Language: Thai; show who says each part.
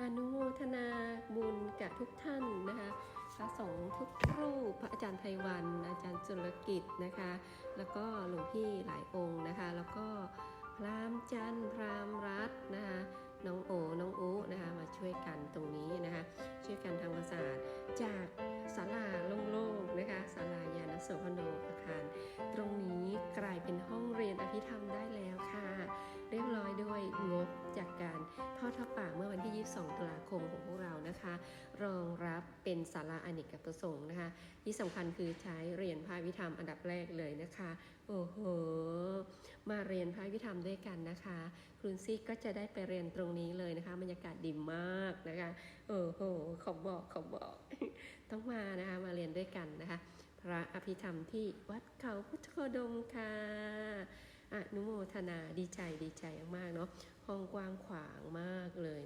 Speaker 1: อนุโมทนาบุญกับทุกท่านนะคะพระสงฆ์ทุกรูปพระอาจารย์ไพวัน อาจารย์จุลกิจนะคะ แล้วก็หลวงพี่หลายองค์นะคะ แล้ว 2 ตุลาคมของพวกเรานะคะ รองรับเป็นสาระอเนกประสงค์นะคะ ที่สำคัญคือใช้เรียนพระวิธรรมอันดับแรกเลยนะคะ โอ้โห มาเรียนพระวิธรรมด้วยกันนะคะครูซี่ก็จะได้ไปเรียนตรงนี้เลยนะคะบรรยากาศดีมากนะคะ โอ้โหขอบอกขอบอกต้องมานะคะมาเรียนด้วยกันนะคะ พระอภิธรรมที่วัดเขาพุทธโคดมค่ะอนุโมทนาดีใจดีใจมากเนาะห้องกว้างขวางมากเลย